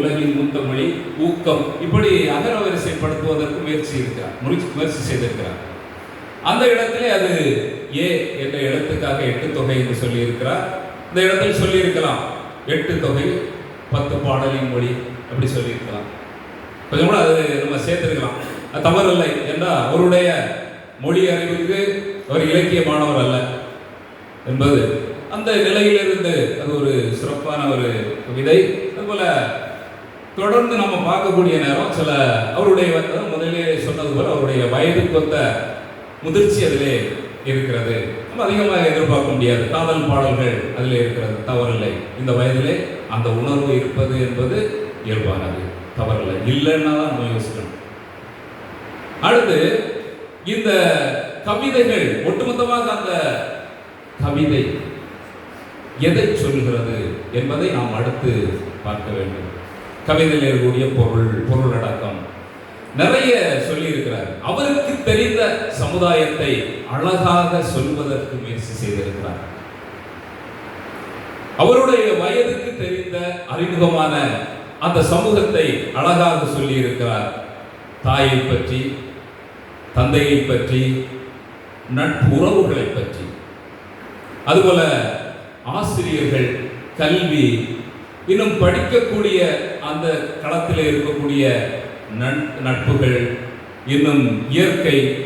உலகின் மூத்த மொழி ஊக்கம். இப்படி அகர வரிசைப்படுத்துவதற்கு முயற்சி இருக்கிறார். முயற்சி முயற்சி செய்திருக்கிறார். அந்த இடத்திலே அது ஏ என்ற இடத்துக்காக எட்டு தொகை என்று சொல்லியிருக்கிறார். இந்த இடத்தில் சொல்லியிருக்கலாம். எட்டு தொகை பத்து பாடலின் மொழி அப்படி சொல்லியிருக்கலாம். கொஞ்சம் கூட அது நம்ம சேர்த்துருக்கலாம். அது தவறில்லை என்றால் அவருடைய மொழி அறிவுக்கு அவர் இலக்கிய மாணவர் அல்ல என்பது அந்த நிலையிலிருந்து அது ஒரு சிறப்பான ஒரு கவிதை அதுபோல் தொடர்ந்து நம்ம பார்க்கக்கூடிய நேரம் சில அவருடைய முதலே சொன்னது போல அவருடைய வயதுக்கு ஒத்த முதிர்ச்சி அதிலே இருக்கிறது. நம்ம அதிகமாக எதிர்பார்க்க முடியாது. காதல் பாடல்கள் அதில் இருக்கிறது. தவறில்லை. இந்த வயதிலே அந்த உணர்வு இருப்பது என்பது இயல்பானது. தவறில்லை. இல்லைன்னா தான் நம்ம யோசிக்கணும். அடுத்து இந்த கவிதைகள் ஒட்டுமொத்தமாக அந்த கவிதை எதை சொல்கிறது என்பதை நாம் அடுத்து பார்க்க வேண்டும். கவிதையில் இருக்கக்கூடிய பொருள் பொருள் அடக்கம் நிறைய சொல்லி இருக்கிறார் அவருக்கு தெரிந்த சமுதாயத்தை அழகாக சொல்வதற்கு முயற்சி செய்திருக்கிறார். அவருடைய வயதுக்கு தெரிந்த அறிமுகமான அந்த சமூகத்தை அழகாக சொல்லி இருக்கிறார் தாயை பற்றி தந்தையை பற்றி நட்புறவுகளை பற்றி. அதுபோல ஆசிரியர்கள் கல்வி இன்னும் படிக்கக்கூடிய அந்த களத்தில் இருக்கக்கூடிய நட்- நட்புகள் இன்னும் இயற்கை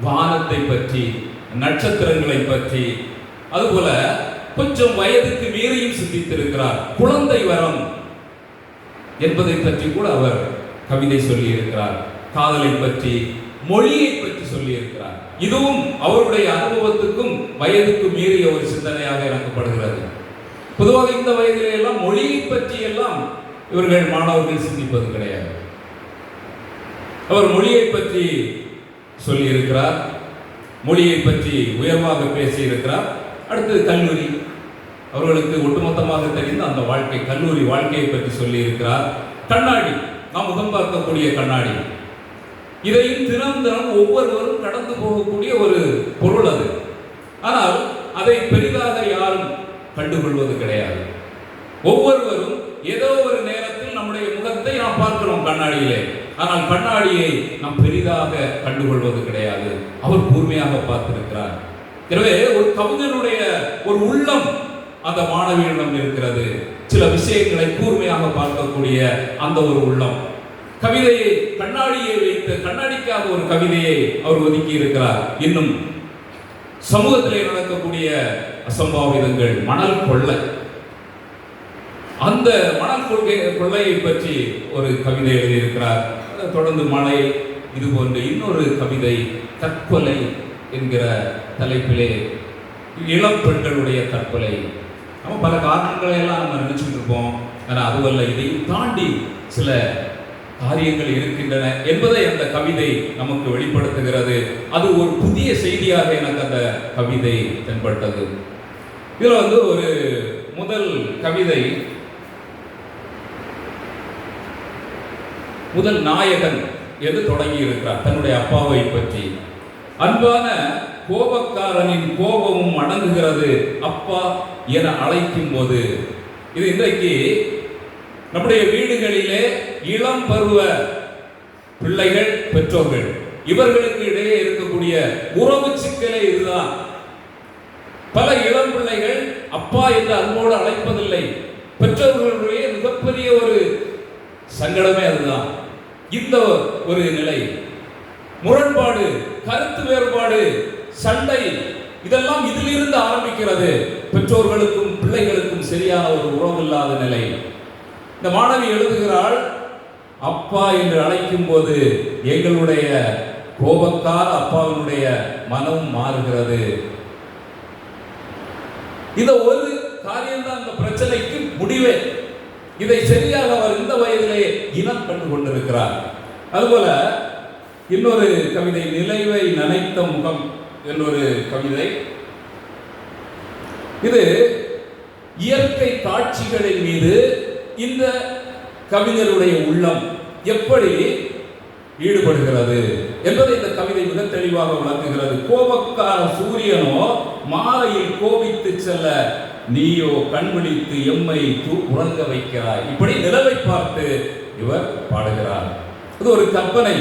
வானத்தை பற்றி நட்சத்திரங்களை பற்றி அதுபோல கொஞ்சம் வயதுக்கு மீறியும் சிந்தித்திருக்கிறார். குழந்தை வரம் என்பதை பற்றி கூட அவர் கவிதை சொல்லியிருக்கிறார். காதலை பற்றி மொழியை பற்றி சொல்லியிருக்கிறார். இதுவும் அவருடைய அனுபவத்துக்கும் வயதுக்கு மீறிய ஒரு சிந்தனையாக எனக்குப்படுகிறது பொதுவாக இந்த வயதிலே எல்லாம் மொழியை பற்றி எல்லாம் இவர்கள் மாணவர்கள் சிந்திப்பது கிடையாது. அவர் மொழியை பற்றி சொல்லியிருக்கிறார். மொழியை பற்றி உயர்வாக பேசியிருக்கிறார். அடுத்தது அடுத்து கல்லூரி. அவர்களுக்கு ஒட்டுமொத்தமாக தெரிந்த அந்த வாழ்க்கை கல்லூரி வாழ்க்கையை பற்றி சொல்லியிருக்கிறார். கண்ணாடி. நாம் முகம் பார்க்கக்கூடிய கண்ணாடி. இதையும் தினம் தினம் ஒவ்வொருவரும் கடந்து போகக்கூடிய ஒரு பொருள் அது. ஆனால் அதை பெரிதாக யாரும் கண்டுகொள்வது கிடையாது. ஒவ்வொருவரும் ஏதோ ஒரு நேரத்தில் நம்முடைய முகத்தை நாம் பார்க்கிறோம் கண்ணாடியிலே. ஆனால் கண்ணாடியை நாம் பெரிதாக கண்டுகொள்வது கிடையாது. அவர் கூர்மையாக பார்த்திருக்கிறார். எனவே ஒரு கவிஞனுடைய ஒரு உள்ளம் அந்த மாணவியிடம் இருக்கிறது. சில விஷயங்களை கூர்மையாக பார்க்கக்கூடிய அந்த ஒரு உள்ளம். கவிதையை கண்ணாடியை வைத்து கண்ணாடிக்காக ஒரு கவிதையை அவர் ஒதுக்கி இருக்கிறார் இன்னும் சமூகத்திலே நடக்கக்கூடிய அசம்பாவிதங்கள் மணல் கொள்ளை. அந்த மணல் கொள்கை கொள்ளையை பற்றி ஒரு கவிதை எழுதியிருக்கிறார். தொடர்ந்து மழை இது போன்ற இன்னொரு கவிதை தற்கொலை என்கிற தலைப்பிலே இளம் பெண்களுடைய தற்கொலை. நம்ம பல காரணங்களை எல்லாம் நம்ம நினைச்சுட்டு இருப்போம். ஆனால் அதுவல்ல இதையும் தாண்டி சில காரியங்கள் இருக்கின்றன என்பதை அந்த கவிதை நமக்கு வெளிப்படுத்துகிறது. அது ஒரு புதிய செய்தியாக எனக்கு அந்த கவிதை தென்பட்டது. இதில் வந்து ஒரு முதல் கவிதை முதல் நாயகன் என்று தொடங்கி இருக்கிறார் தன்னுடைய அப்பாவை பற்றி. அன்பான கோபக்காரனின் கோபமும் அடங்குகிறது அப்பா என அழைக்கும் போது இது இன்றைக்கு நம்முடைய வீடுகளிலே இளம் பருவ பிள்ளைகள் பெற்றோர்கள் இவர்களுக்கு இடையே இருக்கக்கூடிய உறவு சிக்கலே இதுதான். பல இளம் பிள்ளைகள் அப்பா என்று அன்போடு அழைப்பதில்லை. பெற்றோர்களுடைய மிகப்பெரிய ஒரு சங்கடமே அதுதான். இந்த ஒரு நிலை. முரண்பாடு கருத்து வேறுபாடு சண்டை இதெல்லாம் இதிலிருந்து ஆரம்பிக்கிறது. பெற்றோர்களுக்கும் பிள்ளைகளுக்கும் சரியான ஒரு உறவு இல்லாத நிலை. இந்த மாணவி எழுதுகிறாள் அப்பா என்று அழைக்கும் போது எங்களுடைய கோபத்தால் அப்பாவினுடைய மனம் மாறுகிறது. இந்த ஒரு காரியம்தான் இந்த பிரச்சனைக்கு முடிவே. இதை சரியாக அவர் இந்த வயதிலே இனம் கண்டு கொண்டிருக்கிறார். அதுபோல இன்னொரு கவிதை நிலைவை நினைத்த முகம் என்னொரு கவிதை. இது இயற்கை காட்சிகளின் மீது இந்த கவிஞருடைய உள்ளம் எப்படி ஈடுபடுகிறது என்பதை இந்த கவிதை மிக தெளிவாக விளக்குகிறது. கோபக்கார சூரியனோ மாலையில் கோபித்து செல்ல நீயோ கண்விழித்து எம்மை தூ உறங்க வைக்கிறாய். இப்படி நிலவை பார்த்து இவர் பாடுகிறார். இது ஒரு கற்பனை.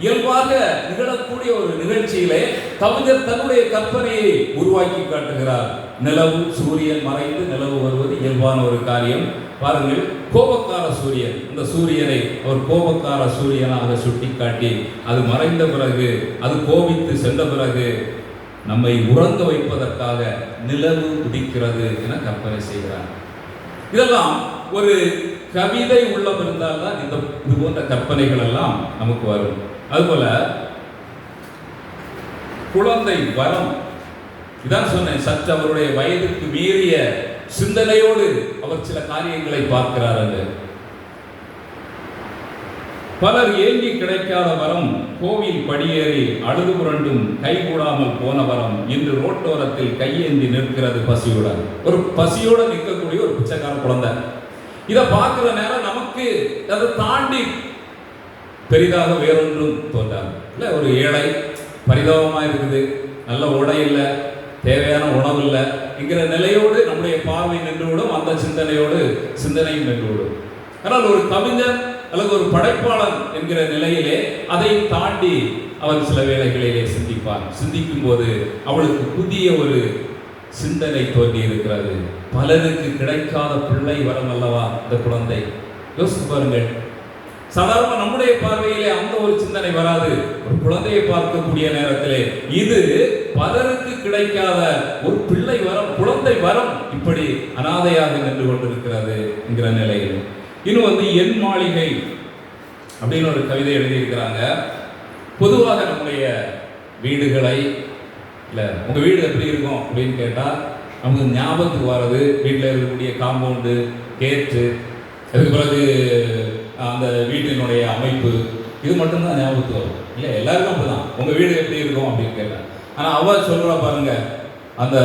இயல்பாக நிகழக்கூடிய ஒரு நிகழ்ச்சியிலே கவிஞர் தன்னுடைய கற்பனையை உருவாக்கி காட்டுகிறார். நிலவு சூரியன் மறைந்து நிலவு வருவது இயல்பான ஒரு காரியம். பாருங்கள் கோபக்கார சூரியன். இந்த சூரியனை அவர் கோபக்கார சூரியனாக சுட்டிக்காட்டி அது மறைந்த பிறகு அது கோபித்து சென்ற பிறகு நம்மை உறங்க வைப்பதற்காக நிலவு உதிக்கிறது என கற்பனை செய்கிறார். இதெல்லாம் ஒரு கவிதை உள்ளம் இருந்தால்தான் இந்த இது போன்ற கற்பனைகள் எல்லாம் நமக்கு வரும். அதுபோல குழந்தை வரம். இதான் சொன்னேன் சற்று அவருடைய வயதுக்கு மீறிய சிந்தனையோடு அவர் சில காரியங்களை பார்க்கிறார் அங்கு பலர் ஏங்கி கிடைக்காத வரம் கோவில் படியேறி அழுது புரண்டும் கை கூடாமல் போன வரம் இன்று ரோட்டோரத்தில் கையேந்தி நிற்கிறது பசியுடன். ஒரு பசியோட நிற்கக்கூடிய ஒரு பிச்சைக்கார குழந்தை. இதை பார்க்குற நேரம் நமக்கு அதை தாண்டி பெரிதாக வேறொன்றும் தோன்றாது. இல்லை ஒரு ஏழை பரிதாபமாக இருக்குது நல்ல உடை இல்லை தேவையான உணவு இல்லை என்கிற நிலையோடு நம்முடைய பார்வை நின்றுவிடும் அந்த சிந்தனையோடு சிந்தனையும் நின்றுவிடும். ஆனால் ஒரு கவிஞர் அல்லது ஒரு படைப்பாளன் என்கிற நிலையிலே அதை தாண்டி அவர் சில வேலைகளிலே சிந்திப்பார். சிந்திக்கும் போது அவளுக்கு புதிய ஒரு சிந்தனை தோன்றி இருக்கிறது. பலருக்கு கிடைக்காத பிள்ளை வரம் அல்லவா இந்த குழந்தை? யோசித்து பாருங்கள். சாதாரண நம்முடைய பார்வையிலே அந்த ஒரு சிந்தனை வராது. ஒரு குழந்தையை பார்க்கக்கூடிய நேரத்திலே இது பலருக்கு கிடைக்காத ஒரு பிள்ளை வரம் குழந்தை வரம் இப்படி அனாதையாக நின்று கொண்டிருக்கிறது என்கிற நிலையில். இன்னும் வந்து என் மாளிகை அப்படின்னு ஒரு கவிதை எழுதியிருக்கிறாங்க. பொதுவாக நம்முடைய வீடுகளை இல்லை உங்கள் வீடு எப்படி இருக்கும் அப்படின்னு கேட்டால் நமக்கு ஞாபகத்துக்கு வர்றது வீட்டில் இருக்கக்கூடிய காம்பவுண்டு கேட்டு அதுக்கு பிறகு அந்த வீட்டினுடைய அமைப்பு இது மட்டும்தான் ஞாபகத்துக்கு வரும். இல்லை எல்லாருக்கும் அப்படிதான். உங்கள் வீடு எப்படி இருக்கும் அப்படின்னு கேட்டேன் ஆனால் அவள் சொல்கிறா பாருங்க அந்த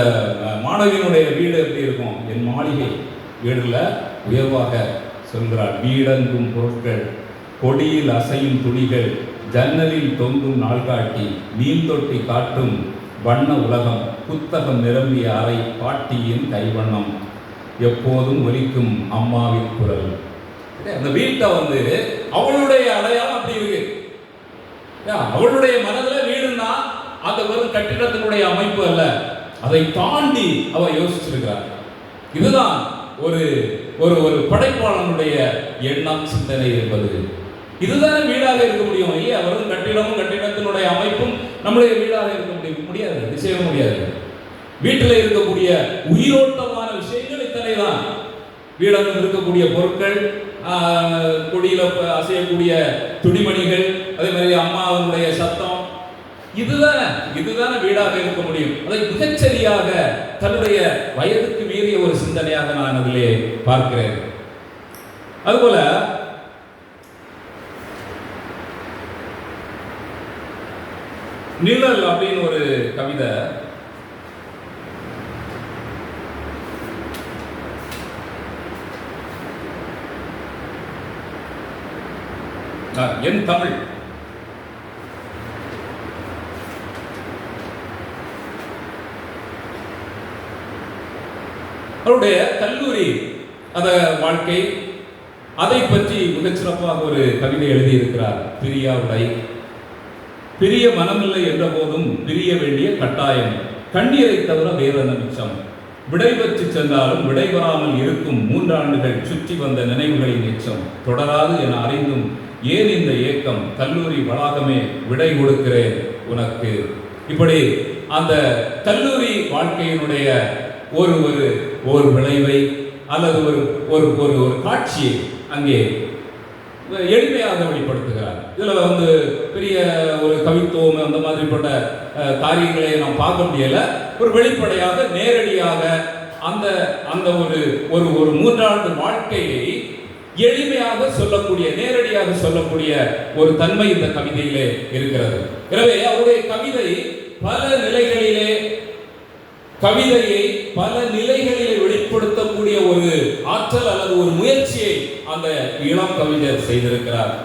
மாணவியினுடைய வீடு எப்படி இருக்கும்? என் மாளிகை வீடில் உயர்வாக சொல்கிறார் வீடங்கும் பொருட்கள் கொடியில் அசையும் துணிகள் ஜன்னலில் தொங்கும் நாள்காட்டி மீன் தொட்டி காட்டும் வண்ண உலகம் புத்தகம் நிரம்பிய அறை பாட்டியின் கைவண்ணம் எப்போதும் ஒலிக்கும் அம்மாவின் குரல். அந்த வீட்டை வந்து அவளுடைய அடையாளம் அப்படி இருக்கு. அவளுடைய மனதில் வீடுன்னா அந்த வெறும் கட்டிடத்தினுடைய அமைப்பு அல்ல. அதை தாண்டி அவ யோசிச்சிருக்கிறார். இதுதான் ஒரு ஒரு ஒரு படைப்பாளனுடைய எண்ணம் சிந்தனை என்பது. இதுதானே வீடாக இருக்க முடியும். இல்லையா வெறும் கட்டிடமும் கட்டிடத்தினுடைய அமைப்பும் நம்முடைய வீடாக இருக்க முடியும். முடியாது நிச்சயம் முடியாது. வீட்டில் இருக்கக்கூடிய உயிரோட்டமான விஷயங்கள் இத்தனை தான் வீடாக இருக்கக்கூடிய பொருட்கள் கொடியில் அசையக்கூடிய துணிமணிகள் அதே மாதிரி அம்மாவுடைய சத்தம் இதுதானே இதுதானே வீடாக இருக்க முடியும். அதை மிகச்சரியாக தன்னுடைய வயதுக்கு மீறிய ஒரு சிந்தனையாக நான் அதிலே பார்க்கிறேன். அதுபோல நிழல் அப்படின்னு ஒரு கவிதை என் தமிழ். அவருடைய கல்லூரி அந்த வாழ்க்கை அதை பற்றி மிகச்சிறப்பாக ஒரு கவிதை எழுதியிருக்கிறார். பிரியா உடை. பிரிய மனமில்லை என்ற போதும் பிரிய வேண்டிய கட்டாயம். கண்ணீரை தவிர வேறென்ன மிச்சம்? விடைபெற்று சென்றாலும் விடைபெறாமல் இருக்கும் மூன்றாண்டுகள் சுற்றி வந்த நினைவுகளின் எச்சம் தொடராது என அறிந்தும் ஏன் இந்த ஏக்கம்? கல்லூரி வளாகமே விடை கொடுக்கிறேன் உனக்கு. இப்படி அந்த கல்லூரி வாழ்க்கையினுடைய ஒரு ஒரு ஒரு விளைவை அல்லது ஒரு ஒரு ஒரு ஒரு காட்சியை அங்கே எளிமையாக வெளிப்படுத்துகிறார். இதில் வந்து பெரிய ஒரு கவித்துவம் அந்த மாதிரிப்பட்ட காரியங்களை நாம் பார்க்க முடியலை. ஒரு வெளிப்படையாக நேரடியாக அந்த அந்த ஒரு ஒரு ஒரு மூன்றாண்டு வாழ்க்கையை எளிமையாக சொல்லக்கூடிய நேரடியாக சொல்லக்கூடிய ஒரு தன்மை இந்த கவிதையிலே இருக்கிறது. எனவே அவருடைய கவிதை பல நிலைகளிலே கவிதையை பல நிலைகளிலே வெளிப்படுத்தக்கூடிய ஒரு ஆற்றல் அல்லது ஒரு முயற்சியை அந்த இளம் கவிஞர் செய்திருக்கிறார்.